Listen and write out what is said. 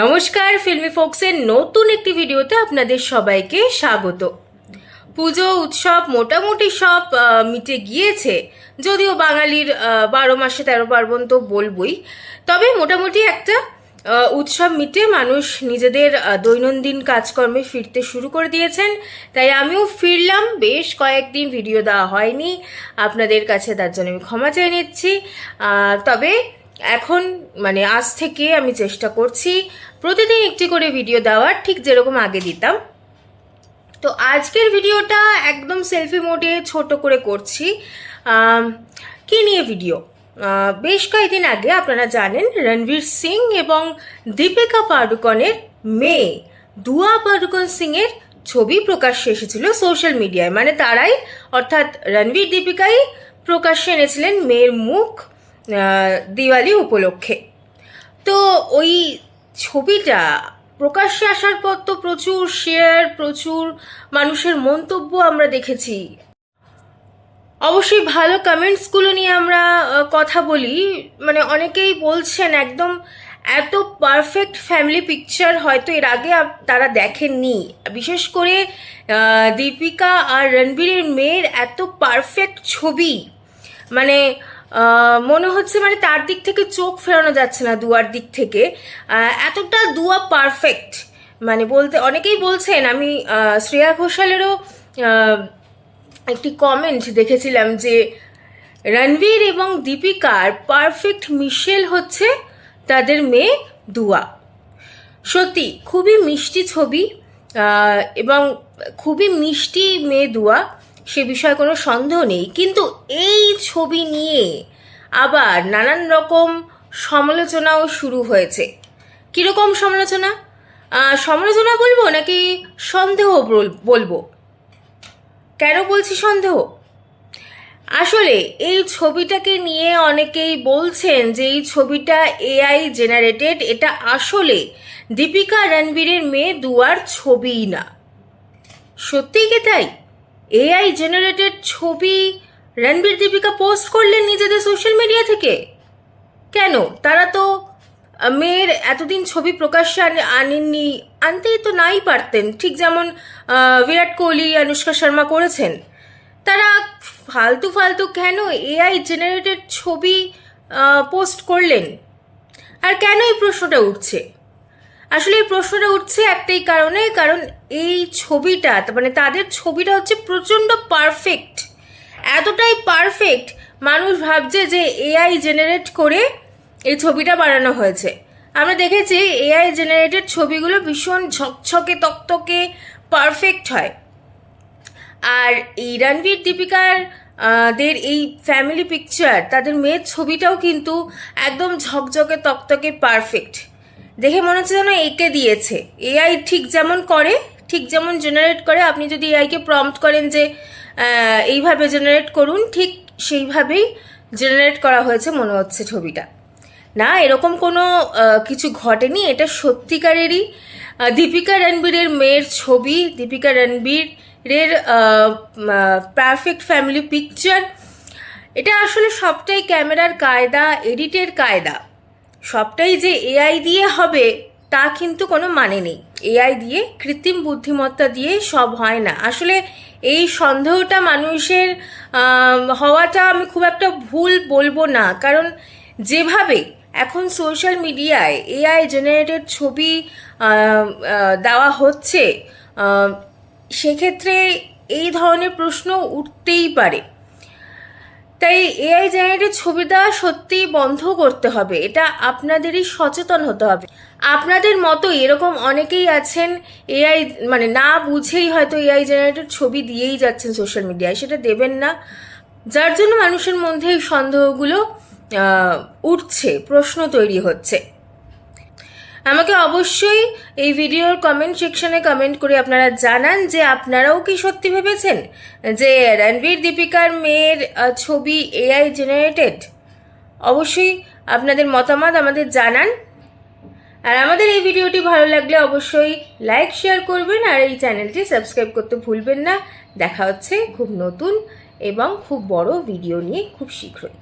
নমস্কার ফিল্মি ফোক্সের নতুন একটি ভিডিওতে আপনাদের সবাইকে স্বাগত। পুজো, উৎসব মোটামুটি সব মিটে গিয়েছে, যদিও বাঙালির বারো মাসে তেরো পার্বণ তো বলবই। তবে মোটামুটি একটা উৎসব মিটে মানুষ নিজেদের দৈনন্দিন কাজকর্মে ফিরতে শুরু করে দিয়েছেন। তাই আমিও ফিরলাম, বেশ কয়েকদিন ভিডিও দেওয়া হয়নি। আপনাদের কাছে তার জন্য আমি ক্ষমা চেয়ে নিচ্ছি। তবে এখন মানে আজ থেকে আমি চেষ্টা করছি প্রতিদিন একটি করে ভিডিও দেওয়ার, ঠিক যেরকম আগে দিতাম। তো আজকের ভিডিওটা একদম সেলফি মোডে ছোট করে করছি। কি নিয়ে ভিডিও বেশ কয়েকদিন আগে আপনারা জানেন রণবীর সিং এবং দীপিকা পাডুকনের মেয়ে দুয়া পাডুকন সিংয়ের ছবি প্রকাশ্যে এসেছিল সোশ্যাল মিডিয়ায় মানে তারাই, অর্থাৎ রণবীর দীপিকাই প্রকাশ্যে এনেছিলেন মেয়ের মুখ। দিওয়ালি উপলক্ষে। তো ওই ছবিটা প্রকাশ্যে আসার পর তো প্রচুর শেয়ার প্রচুর মানুষের মন্তব্য আমরা দেখেছি। অবশ্যই ভালো কমেন্টসগুলো নিয়ে আমরা কথা বলি। মানে অনেকেই বলছেন একদম এত পারফেক্ট ফ্যামিলি পিকচার হয়তো এর আগে তারা দেখেননি। বিশেষ করে দীপিকা আর রণবীরের মেয়ের এত পারফেক্ট ছবি। মানে মনে হচ্ছে মানে তার দিক থেকে চোখ ফেরানো যাচ্ছে না দুয়ার দিক থেকে। এতটা দুয়া পারফেক্ট মানে বলতে, অনেকেই বলছেন, আমি শ্রেয়া ঘোষালেরও একটি কমেন্ট দেখেছিলাম যে, রণবীর এবং দীপিকার পারফেক্ট মিশেল হচ্ছে তাদের মেয়ে দুয়া। সত্যি, খুবই মিষ্টি ছবি এবং খুবই মিষ্টি মেয়ে দুয়া। সে বিষয়ে কোনো সন্দেহ নেই। কিন্তু এই ছবি নিয়ে আবার নানান রকম সমালোচনাও শুরু হয়েছে। কীরকম সমালোচনা? সমালোচনা বলব নাকি সন্দেহ বল- বলব? কেন বলছি সন্দেহ? আসলে এই ছবিটাকে নিয়ে অনেকেই বলছেন যে এই ছবিটা এআই জেনারেটেড, এটা আসলে দীপিকা রণবীরের মেয়ে দুয়ার ছবিই না। সত্যিই কি তাই? এআই জেনারেটেড ছবি রণবীর দীপিকা পোস্ট করলেন নিজেদের সোশ্যাল মিডিয়া থেকে। কেন? তারা তো মেয়ের এতদিন ছবি প্রকাশ্যে আনেননি, আনতেই তো নাই পারতেন। ঠিক যেমন বিরাট কোহলি, অনুষ্কা শর্মা করেছেন। তারা ফালতু ফালতু কেন এআই জেনারেটেড ছবি পোস্ট করলেন? আর কেন এই প্রশ্নটা উঠছে? আসলে এই প্রশ্নটা উঠছে একটাই কারণে, কারণ এই ছবিটা মানে তাদের ছবিটা হচ্ছে প্রচণ্ড পারফেক্ট এতটাই পারফেক্ট মানুষ ভাবছে যে এআই জেনারেট করে এই ছবিটা বানানো হয়েছে। আমরা দেখেছি এআই জেনারেটেড ছবিগুলো ভীষণ ঝকঝকে, তকতকে পারফেক্ট হয়। আর এই রণবীর দীপিকার দের এই ফ্যামিলি পিকচার তাদের মেয়ের ছবিটাও কিন্তু একদম ঝকঝকে, তকতকে পারফেক্ট দেখে মনে হচ্ছে যেন এঁকে দিয়েছে। এআই ঠিক যেমন করে, ঠিক যেমন জেনারেট করে, আপনি যদি এআইকে প্রম্পট করেন যে এইভাবে জেনারেট করুন, ঠিক সেইভাবেই জেনারেট করা হয়েছে মনে হচ্ছে ছবিটা। না, এরকম কোনো কিছু ঘটেনি, এটা সত্যিকারেরই দীপিকা রণবীরের মেয়ের ছবি, দীপিকা রণবীরের পারফেক্ট ফ্যামিলি পিকচার এটা আসলে সবটাই ক্যামেরার কায়দা এডিটের কায়দা। সবটাই যে এআই দিয়ে হবে, তা কিন্তু কোনো মানে নেই। এআই দিয়ে, কৃত্রিম বুদ্ধিমত্তা দিয়ে সব হয় না। আসলে এই সন্দেহটা মানুষের হওয়াটা আমি খুব একটা ভুল বলব না। কারণ যেভাবে এখন সোশ্যাল মিডিয়ায় এআই জেনারেটেড ছবি দেওয়া হচ্ছে সেক্ষেত্রে এই ধরনের প্রশ্ন উঠতেই পারে। তাই এআই জেনারেটেড ছবি দেওয়া সত্যিই বন্ধ করতে হবে। এটা আপনাদেরই সচেতন হতে হবে। আপনাদের মতো এরকম অনেকেই আছেন এআই মানে না বুঝেই হয়তো এআই জেনারেটেড ছবি দিয়েই যাচ্ছেন সোশ্যাল মিডিয়ায় সেটা দেবেন না। যার জন্য মানুষের মধ্যে এই সন্দেহগুলো উঠছে, প্রশ্ন তৈরি হচ্ছে। আমাকে অবশ্যই এই ভিডিওর কমেন্ট সেকশনে কমেন্ট করে আপনারা জানান যে আপনারাও কি সত্যি ভেবেছেন যে রণবীর দীপিকার মেয়ের ছবি এআই জেনারেটেড অবশ্যই আপনাদের মতামত আমাদের জানান। আর আমাদের এই ভিডিওটি ভালো লাগলে অবশ্যই লাইক শেয়ার করবেন আর এই চ্যানেলটি সাবস্ক্রাইব করতে ভুলবেন না। দেখা হচ্ছে খুব নতুন এবং খুব বড় ভিডিও নিয়ে খুব শীঘ্রই।